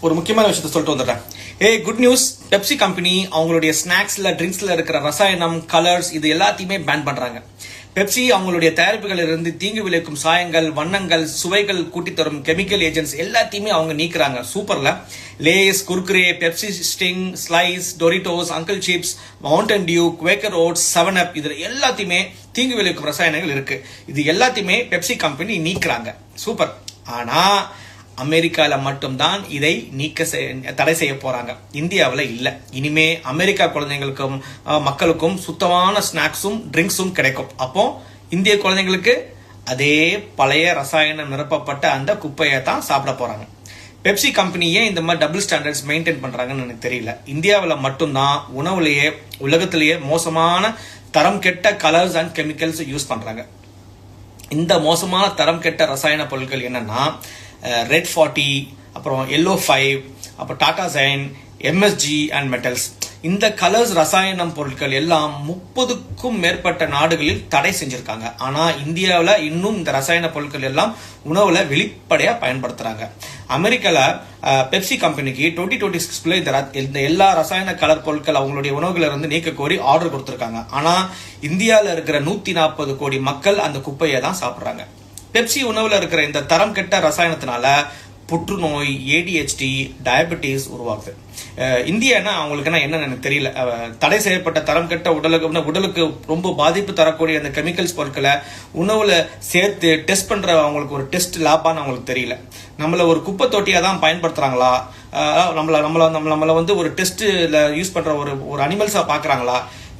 ஒரு முக்கியமான விஷயத்த சொல்லிட்டு வந்துடுறேன். ஏ குட் நியூஸ் பெப்சி கம்பெனி அவங்களுடைய ஸ்நாக்ஸ்ல ட்ரிங்க்ஸ்ல இருக்கிற ரசாயனம் கலர்ஸ் இது எல்லாத்தையுமே பேன் பண்றாங்க. பெப்சி அவங்களுடைய தயாரிப்புகளில் இருந்து தீங்கு விளைவிக்கும் சாயங்கள் வண்ணங்கள் சுவைகள் கூட்டி தரும் கெமிக்கல் ஏஜென்ட்ஸ் எல்லாத்தையுமே அவங்க நீக்கிறாங்க. சூப்பர்ல Lay's Kurkure Pepsi Sting Slice Doritos Uncle Chipps Mountain Dew Quaker Oats Seven Up இதுல எல்லாத்தையுமே தீங்கு விளைவிக்கும் ரசாயனங்கள் இருக்கு. இது எல்லாத்தையுமே பெப்சி கம்பெனி நீக்கிறாங்க. சூப்பர் ஆனா அமெரிக்காவில் மட்டும்தான் இதை நீக்க தடை செய்ய போறாங்க. இந்தியாவில் இல்லை. இனிமே அமெரிக்கா குழந்தைங்களுக்கும் மக்களுக்கும் சுத்தமான ஸ்நாக்ஸும் ட்ரிங்க்ஸும் கிடைக்கும். அப்போ இந்திய குழந்தைங்களுக்கு அதே பழைய ரசாயனம் நிரப்பப்பட்ட அந்த குப்பையை தான் சாப்பிட போறாங்க. பெப்சி கம்பெனி ஏன் இந்த மாதிரி டபுள் ஸ்டாண்டர்ட்ஸ் மெயின்டைன் பண்றாங்கன்னு எனக்கு தெரியல. இந்தியாவில் மட்டும்தான் உணவுலேயே உலகத்திலேயே மோசமான தரம் கெட்ட கலர்ஸ் அண்ட் கெமிக்கல்ஸ் யூஸ் பண்றாங்க. இந்த மோசமான தரம் கெட்ட ரசாயன பொருட்கள் என்னன்னா ரெட் ஃபார்ட்டி அப்புறம் எல்லோ ஃபைவ் அப்புறம் Tata sign MSG and metals இந்த கலர்ஸ் ரசாயனம் பொருட்கள் எல்லாம் முப்பதுக்கும் மேற்பட்ட நாடுகளில் தடை செஞ்சிருக்காங்க. ஆனால் இந்தியாவில் இன்னும் இந்த ரசாயன பொருட்கள் எல்லாம் உணவில் வெளிப்படையாக பயன்படுத்துகிறாங்க அமெரிக்காவில் பெப்சி கம்பெனிக்கு டுவெண்ட்டி டுவெண்ட்டி சிக்ஸ்ல இந்த இந்த எல்லா ரசாயன கலர் பொருட்கள் அவங்களுடைய உணவுகளை இருந்து நீக்க கோரி ஆர்டர் கொடுத்துருக்காங்க. ஆனால் இந்தியாவில் இருக்கிற நூற்றி நாற்பது கோடி மக்கள் அந்த குப்பையை தான் சாப்பிட்றாங்க. பெப்சி உணவில் இருக்கிற இந்த தரம் கெட்ட ரசாயனத்தினால புற்றுநோய் ஏடிஹெச்டி டயபெட்டிஸ் உருவாகுது. இந்தியானா அவங்களுக்குன்னா என்னன்னு எனக்கு தெரியல. தடை செய்யப்பட்ட தரம் கெட்ட உடலுக்கு உடலுக்கு ரொம்ப பாதிப்பு தரக்கூடிய அந்த கெமிக்கல்ஸ் பொருட்களை உணவுல சேர்த்து டெஸ்ட் பண்ற அவங்களுக்கு ஒரு டெஸ்ட் லேப்பான்னு அவங்களுக்கு தெரியல. நம்மள ஒரு குப்பை தொட்டியா தான் பயன்படுத்துறாங்களா? நம்மள நம்மள நம்ம நம்மள வந்து ஒரு டெஸ்ட்ல யூஸ் பண்ற ஒரு ஒரு அனிமல்ஸா பாக்குறாங்களா?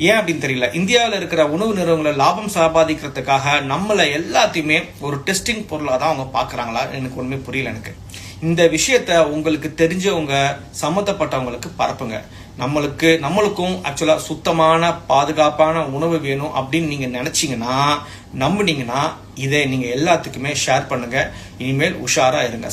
ஏன் அப்படின்னு தெரியல. இந்தியாவில் இருக்கிற உணவு நிறுவனங்களை லாபம் சம்பாதிக்கிறதுக்காக நம்மளை எல்லாத்தையுமே ஒரு டெஸ்டிங் பொருளாக தான் அவங்க பார்க்குறாங்களா? எனக்கு ஒன்றுமே புரியல எனக்கு. இந்த விஷயத்த உங்களுக்கு தெரிஞ்சவங்க சம்மந்தப்பட்டவங்களுக்கு பரப்புங்க. நம்மளுக்கு நம்மளுக்கும் ஆக்சுவலாக சுத்தமான பாதுகாப்பான உணவு வேணும் அப்படின்னு நீங்கள் நினச்சிங்கன்னா நம்புனீங்கன்னா இதை நீங்கள் எல்லாத்துக்குமே ஷேர் பண்ணுங்கள் இனிமேல் உஷாராக இருங்க.